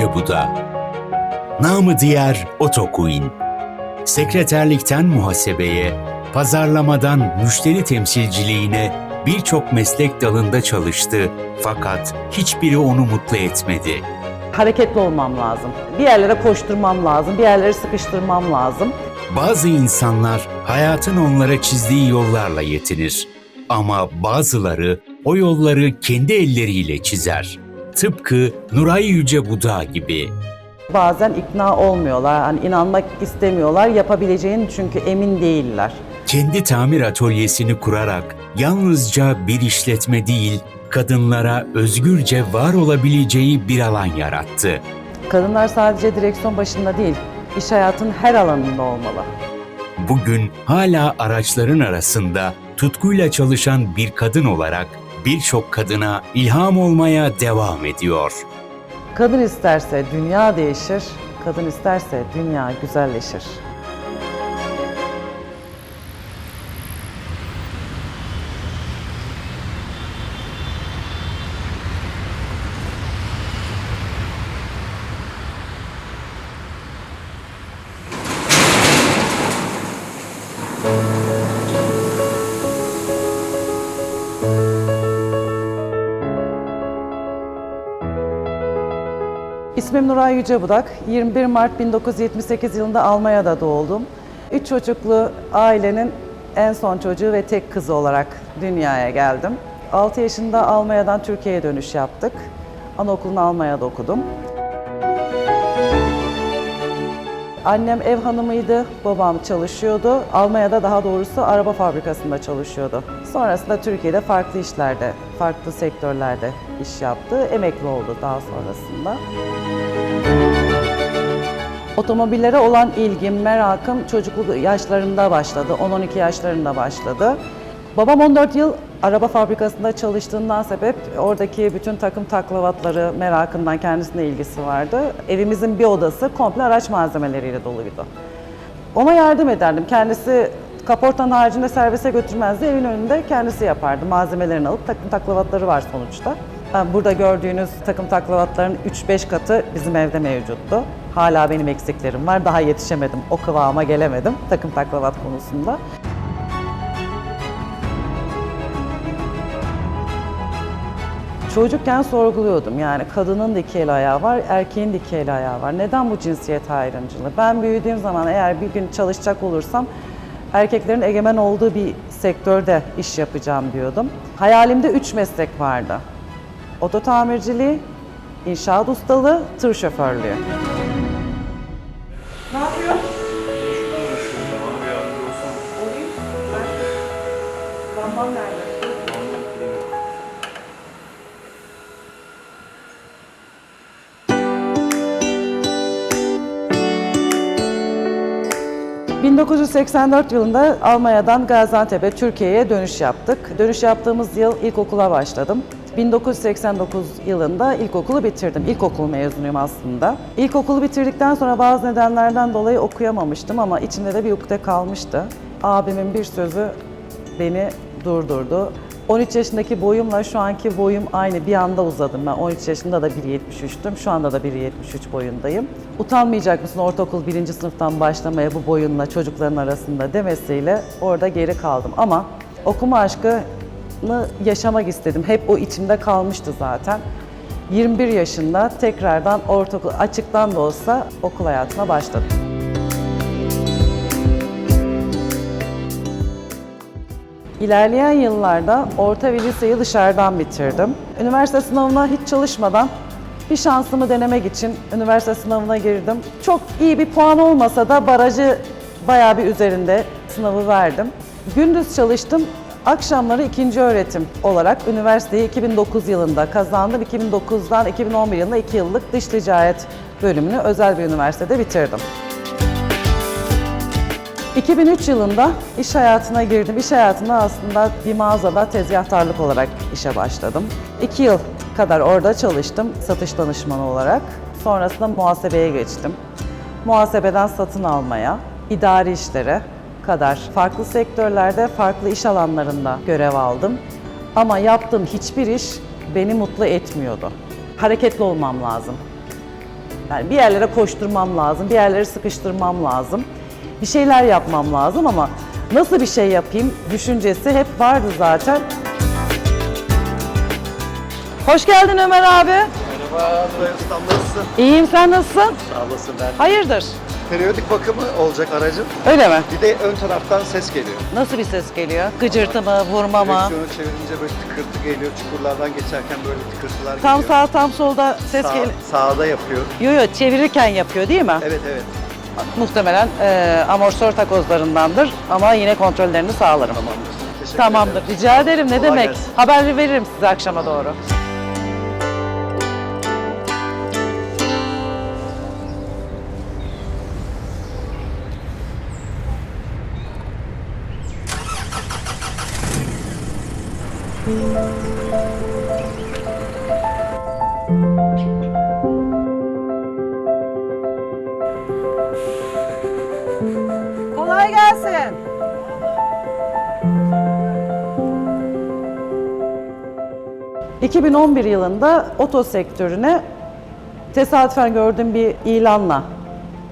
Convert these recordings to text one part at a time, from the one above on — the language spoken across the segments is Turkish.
Nuray Yücebuda Namı diğer Otoqueen Sekreterlikten muhasebeye, pazarlamadan müşteri temsilciliğine birçok meslek dalında çalıştı fakat hiçbiri onu mutlu etmedi. Hareketli olmam lazım. Bir yerlere koşturmam lazım, bir yerlere sıkıştırmam lazım. Bazı insanlar hayatın onlara çizdiği yollarla yetinir. Ama bazıları o yolları kendi elleriyle çizer. Tıpkı Nuray Yüce Buda gibi. Bazen ikna olmuyorlar, hani inanmak istemiyorlar, yapabileceğini çünkü emin değiller. Kendi tamir atölyesini kurarak yalnızca bir işletme değil, kadınlara özgürce var olabileceği bir alan yarattı. Kadınlar sadece direksiyon başında değil, iş hayatının her alanında olmalı. Bugün hala araçların arasında tutkuyla çalışan bir kadın olarak birçok kadına ilham olmaya devam ediyor. Kadın isterse dünya değişir, kadın isterse dünya güzelleşir. İsmim Nuray Yücebudak. 21 Mart 1978 yılında Almanya'da doğdum. Üç çocuklu ailenin en son çocuğu ve tek kızı olarak dünyaya geldim. 6 yaşında Almanya'dan Türkiye'ye dönüş yaptık. Anaokulunu Almanya'da okudum. Annem ev hanımıydı, babam çalışıyordu. Almanya'da daha doğrusu araba fabrikasında çalışıyordu. Sonrasında Türkiye'de farklı işlerde, farklı sektörlerde iş yaptı. Emekli oldu daha sonrasında. Otomobillere olan ilgim, merakım çocukluk yaşlarında başladı. 10-12 yaşlarında başladı. Babam 14 yıl araba fabrikasında çalıştığından sebep oradaki bütün takım taklavatları merakından kendisine ilgisi vardı. Evimizin bir odası komple araç malzemeleriyle doluydu. Ona yardım ederdim. Kendisi kaportanın haricinde servise götürmezdi. Evin önünde kendisi yapardı. Malzemelerini alıp takım taklavatları var sonuçta. Burada gördüğünüz takım taklavatların 3-5 katı bizim evde mevcuttu. Hala benim eksiklerim var. Daha yetişemedim. O kıvama gelemedim takım taklavat konusunda. Çocukken sorguluyordum yani kadının da ayağı var, erkeğin de ayağı var. Neden bu cinsiyet ayrımcılığı? Ben büyüdüğüm zaman eğer bir gün çalışacak olursam erkeklerin egemen olduğu bir sektörde iş yapacağım diyordum. Hayalimde üç meslek vardı. Oto tamirciliği, inşaat ustalığı, tır şoförlüğü. Ne yapıyor? Olayım. Lambam nerede? ...1984 yılında Almanya'dan Gaziantep'e, Türkiye'ye dönüş yaptık. Dönüş yaptığımız yıl ilkokula başladım. 1989 yılında ilkokulu bitirdim. İlkokul mezunuyum aslında. İlkokulu bitirdikten sonra bazı nedenlerden dolayı okuyamamıştım ama içinde de bir ukde kalmıştı. Abimin bir sözü beni durdurdu. 13 yaşındaki boyumla şu anki boyum aynı bir anda uzadım ben. 13 yaşında da 1.73'tüm. Şu anda da 1.73 boyundayım. Utanmayacak mısın ortaokul birinci sınıftan başlamaya bu boyunla çocukların arasında demesiyle orada geri kaldım. Ama okuma aşkını yaşamak istedim. Hep o içimde kalmıştı zaten. 21 yaşında tekrardan ortaokul açıktan da olsa okul hayatına başladım. İlerleyen yıllarda orta ve liseyi dışarıdan bitirdim. Üniversite sınavına hiç çalışmadan bir şansımı denemek için üniversite sınavına girdim. Çok iyi bir puan olmasa da barajı bayağı bir üzerinde sınavı verdim. Gündüz çalıştım. Akşamları ikinci öğretim olarak üniversiteyi 2009 yılında kazandım. 2009'dan 2011 yılında 2 yıllık dış ticaret bölümünü özel bir üniversitede bitirdim. 2003 yılında iş hayatına girdim. İş hayatında aslında bir mağazada tezgahtarlık olarak işe başladım. 2 yıl kadar orada çalıştım satış danışmanı olarak. Sonrasında muhasebeye geçtim. Muhasebeden satın almaya, idari işlere kadar farklı sektörlerde, farklı iş alanlarında görev aldım. Ama yaptığım hiçbir iş beni mutlu etmiyordu. Hareketli olmam lazım. Yani bir yerlere koşturmam lazım, bir yerlere sıkıştırmam lazım. Bir şeyler yapmam lazım ama nasıl bir şey yapayım düşüncesi hep vardı zaten. Hoş geldin Ömer abi. Merhaba, Ustam nasılsın? İyiyim sen nasılsın? Sağ olasın ben. Hayırdır? Periyodik bakımı olacak aracın. Öyle mi? Bir de ön taraftan ses geliyor. Nasıl bir ses geliyor? Gıcırtı mı, vurma mı? Direksiyonu çevirince böyle tıkırtı geliyor. Çukurlardan geçerken böyle tıkırtılar Tam geliyor. sağ tam solda ses Sağ- geliyor. Sağda yapıyor. Yo yo çevirirken yapıyor değil mi? Evet evet. Muhtemelen e, amortisör takozlarındandır ama yine kontrollerini sağlarım. Tamamdır. Teşekkür Tamamdır. ederim. Rica ederim. Ne Kolay demek? gelsin. Haber veririm size akşama doğru. ...2011 yılında oto sektörüne tesadüfen gördüğüm bir ilanla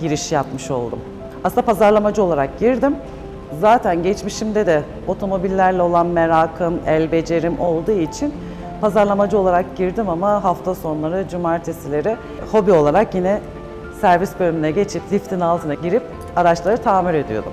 giriş yapmış oldum. Aslında pazarlamacı olarak girdim. Zaten geçmişimde de otomobillerle olan merakım, el becerim olduğu için pazarlamacı olarak girdim ama hafta sonları, cumartesileri hobi olarak yine servis bölümüne geçip liftin altına girip araçları tamir ediyordum.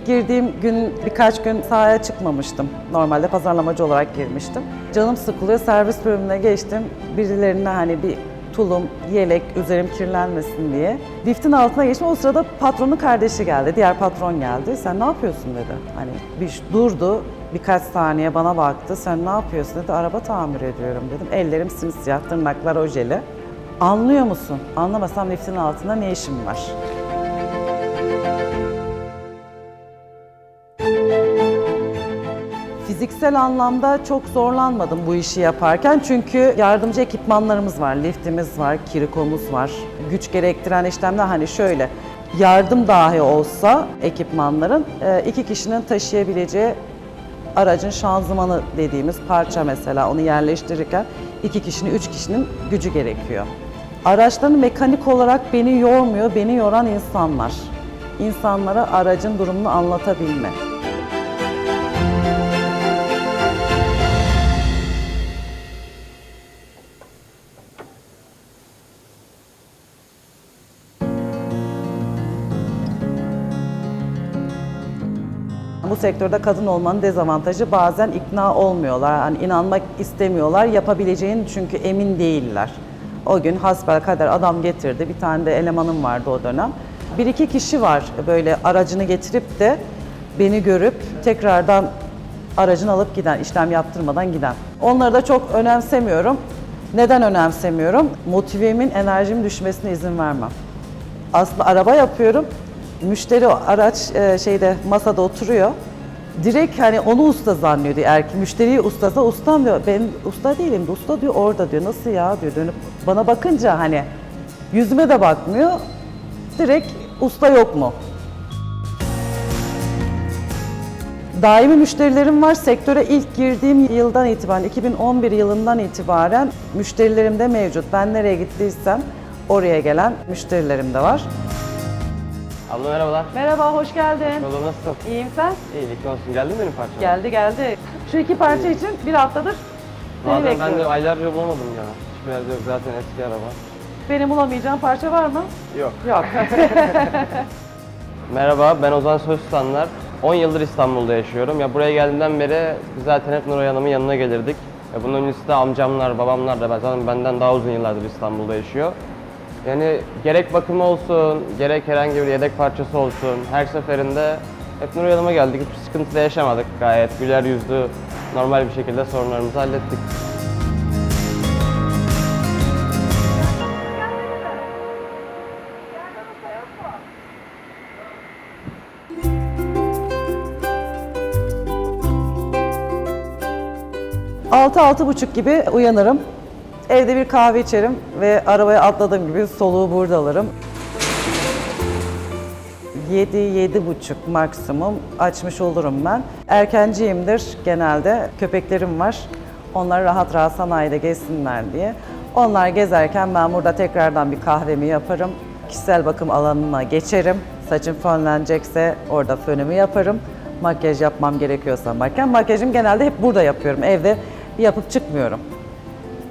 İlk girdiğim gün birkaç gün sahaya çıkmamıştım. Normalde pazarlamacı olarak girmiştim. Canım sıkılıyor, servis bölümüne geçtim. Birilerine hani bir tulum, yelek, üzerim kirlenmesin diye. Liftin altına geçtim. O sırada patronun kardeşi geldi, diğer patron geldi. Sen ne yapıyorsun dedi. Hani bir durdu, birkaç saniye bana baktı. Sen ne yapıyorsun dedi. Araba tamir ediyorum dedim. Ellerim simsiyah, tırnaklar ojeli. Anlıyor musun? Anlamasam liftin altında ne işim var? Fiziksel anlamda çok zorlanmadım bu işi yaparken çünkü yardımcı ekipmanlarımız var, liftimiz var, kirikomuz var. Güç gerektiren işlemler hani şöyle, yardım dahi olsa ekipmanların e, iki kişinin taşıyabileceği aracın şanzımanı dediğimiz parça mesela onu yerleştirirken iki kişinin, üç kişinin gücü gerekiyor. Araçların mekanik olarak beni yormuyor, beni yoran insanlar. İnsanlara aracın durumunu anlatabilme. Bu sektörde kadın olmanın dezavantajı bazen ikna olmuyorlar. Hani inanmak istemiyorlar. Yapabileceğini çünkü emin değiller. O gün hasbelkader adam getirdi. Bir tane de elemanım vardı o dönem. Bir iki kişi var böyle aracını getirip de beni görüp tekrardan aracını alıp giden, işlem yaptırmadan giden. Onları da çok önemsemiyorum. Neden önemsemiyorum? Motivemin, enerjimin düşmesine izin vermem. Aslında araba yapıyorum. Müşteri araç e, şeyde masada oturuyor. Direkt hani onu usta zannediyor diyor. Eğer ki müşteriyi ustasa ustam diyor. Ben usta değilim de usta diyor orada diyor. Nasıl ya diyor dönüp bana bakınca hani yüzüme de bakmıyor. Direkt usta yok mu? Daimi müşterilerim var. Sektöre ilk girdiğim yıldan itibaren, 2011 yılından itibaren müşterilerim de mevcut. Ben nereye gittiysem oraya gelen müşterilerim de var. Abla merhabalar. Merhaba, hoş geldin. Abla nasılsın? İyiyim sen? İyilik olsun. Geldin mi benim parçama? Geldi geldi. Şu iki parça için bir haftadır seni Zaten ben de bekliyorum. aylarca bulamadım ya. Hiçbir yerde yok zaten eski araba. Benim bulamayacağım parça var mı? Yok. Yok. Merhaba ben Ozan Sözstanlar. 10 yıldır İstanbul'da yaşıyorum. Ya buraya geldiğimden beri zaten hep Nuray Hanım'ın yanına gelirdik. Ya bunun öncesinde amcamlar, babamlar da ben- zaten benden daha uzun yıllardır İstanbul'da yaşıyor. Yani gerek bakımı olsun, gerek herhangi bir yedek parçası olsun her seferinde hep Nuray Hanım'a geldik. Hiçbir sıkıntı da yaşamadık. Gayet güler yüzlü, normal bir şekilde sorunlarımızı hallettik. Altı altı buçuk gibi uyanırım. Evde bir kahve içerim ve arabaya atladığım gibi soluğu burada alırım. 7-7,5 maksimum açmış olurum ben. Erkenciyimdir genelde. Köpeklerim var. Onlar rahat rahat sanayide gezsinler diye. Onlar gezerken ben burada tekrardan bir kahvemi yaparım. Kişisel bakım alanına geçerim. Saçım fönlenecekse orada fönümü yaparım. Makyaj yapmam gerekiyorsa makyaj. Makyajım genelde hep burada yapıyorum. Evde yapıp çıkmıyorum.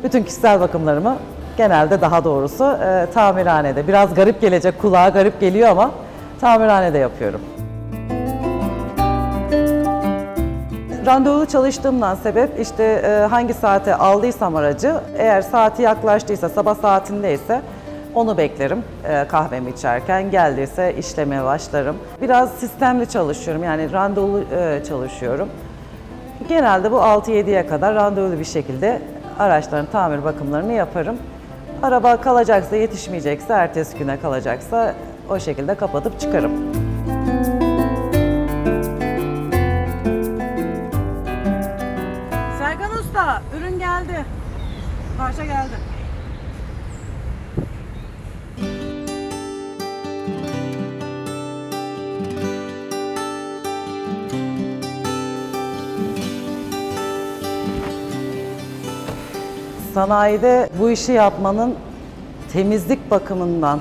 Bütün kişisel bakımlarımı genelde daha doğrusu e, tamirhanede. Biraz garip gelecek, kulağa garip geliyor ama tamirhanede yapıyorum. Randevulu çalıştığımdan sebep işte e, hangi saate aldıysam aracı, eğer saati yaklaştıysa, sabah saatindeyse onu beklerim e, kahvemi içerken. Geldiyse işlemeye başlarım. Biraz sistemli çalışıyorum yani randevulu e, çalışıyorum. Genelde bu 6-7'ye kadar randevulu bir şekilde araçların tamir bakımlarını yaparım. Araba kalacaksa, yetişmeyecekse, ertesi güne kalacaksa o şekilde kapatıp çıkarım. Serkan Usta, ürün geldi. Parça geldi. Sanayide bu işi yapmanın temizlik bakımından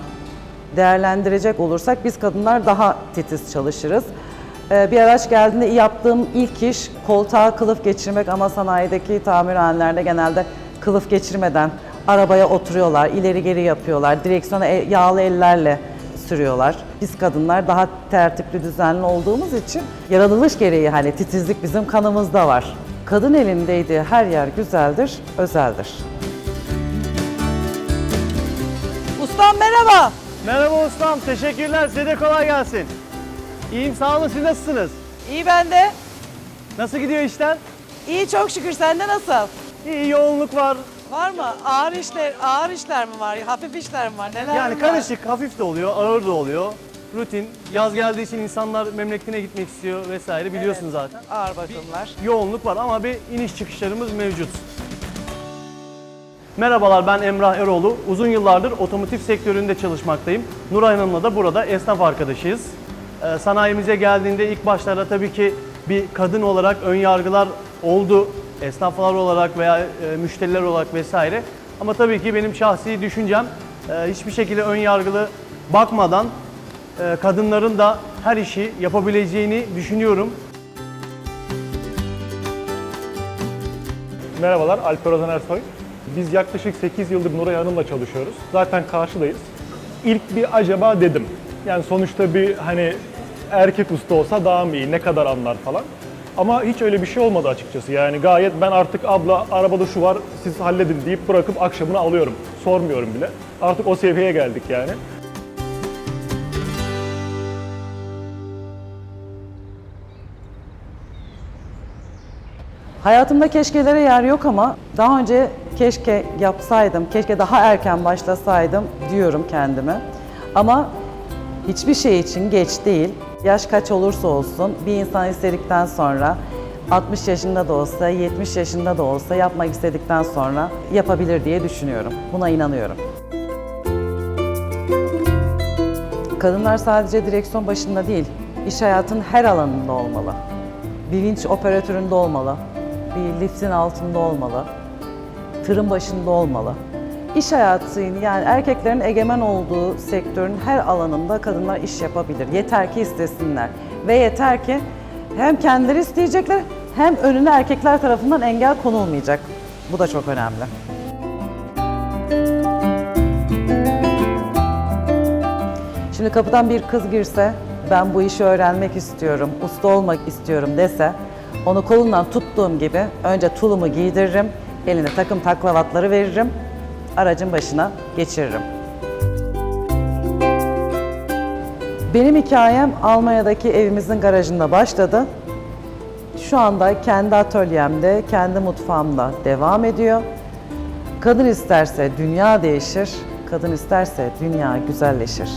değerlendirecek olursak biz kadınlar daha titiz çalışırız. Ee, Bir araç geldiğinde yaptığım ilk iş koltuğa kılıf geçirmek ama sanayideki tamirhanelerde genelde kılıf geçirmeden arabaya oturuyorlar, ileri geri yapıyorlar, direksiyona e- yağlı ellerle sürüyorlar. Biz kadınlar daha tertipli, düzenli olduğumuz için yaratılış gereği hani titizlik bizim kanımızda var. Kadın elindeydi her yer güzeldir, özeldir. Ustam merhaba. Merhaba ustam, teşekkürler. Size de kolay gelsin. İyiyim, sağ olun. Siz nasılsınız? İyi ben de. Nasıl gidiyor işler? İyi çok şükür. Sende nasıl? İyi, yoğunluk var. Var mı? Ağır işler, ağır işler mi var? Hafif işler mi var? Neler Yani var? karışık, hafif de oluyor, ağır da oluyor. Rutin. Yaz geldiği için insanlar memleketine gitmek istiyor vesaire biliyorsun zaten. Ağır bakımlar. Yoğunluk var ama bir iniş çıkışlarımız mevcut. Merhabalar ben Emrah Eroğlu. Uzun yıllardır otomotiv sektöründe çalışmaktayım. Nuray Hanım'la da burada esnaf arkadaşıyız. Ee, sanayimize geldiğinde ilk başlarda tabii ki bir kadın olarak ön yargılar oldu. Esnaflar olarak veya e, müşteriler olarak vesaire. Ama tabii ki benim şahsi düşüncem e, hiçbir şekilde ön yargılı bakmadan kadınların da her işi yapabileceğini düşünüyorum. Merhabalar, Alper Ozan Ersoy. Biz yaklaşık 8 yıldır Nuray Hanım'la çalışıyoruz. Zaten karşıdayız. İlk bir acaba dedim. Yani sonuçta bir hani erkek usta olsa daha mı iyi, ne kadar anlar falan. Ama hiç öyle bir şey olmadı açıkçası. Yani gayet ben artık abla arabada şu var siz halledin deyip bırakıp akşamını alıyorum. Sormuyorum bile. Artık o seviyeye geldik yani. Hayatımda keşkelere yer yok ama daha önce keşke yapsaydım, keşke daha erken başlasaydım diyorum kendime. Ama hiçbir şey için geç değil. Yaş kaç olursa olsun bir insan istedikten sonra 60 yaşında da olsa, 70 yaşında da olsa yapmak istedikten sonra yapabilir diye düşünüyorum. Buna inanıyorum. Kadınlar sadece direksiyon başında değil, iş hayatının her alanında olmalı. Bir vinç operatöründe olmalı, bir liftin altında olmalı, tırın başında olmalı. İş hayatı yani erkeklerin egemen olduğu sektörün her alanında kadınlar iş yapabilir. Yeter ki istesinler ve yeter ki hem kendileri isteyecekler hem önüne erkekler tarafından engel konulmayacak. Bu da çok önemli. Şimdi kapıdan bir kız girse, ben bu işi öğrenmek istiyorum, usta olmak istiyorum dese, onu kolundan tuttuğum gibi önce tulumu giydiririm, eline takım taklavatları veririm, aracın başına geçiririm. Benim hikayem Almanya'daki evimizin garajında başladı. Şu anda kendi atölyemde, kendi mutfağımda devam ediyor. Kadın isterse dünya değişir, kadın isterse dünya güzelleşir.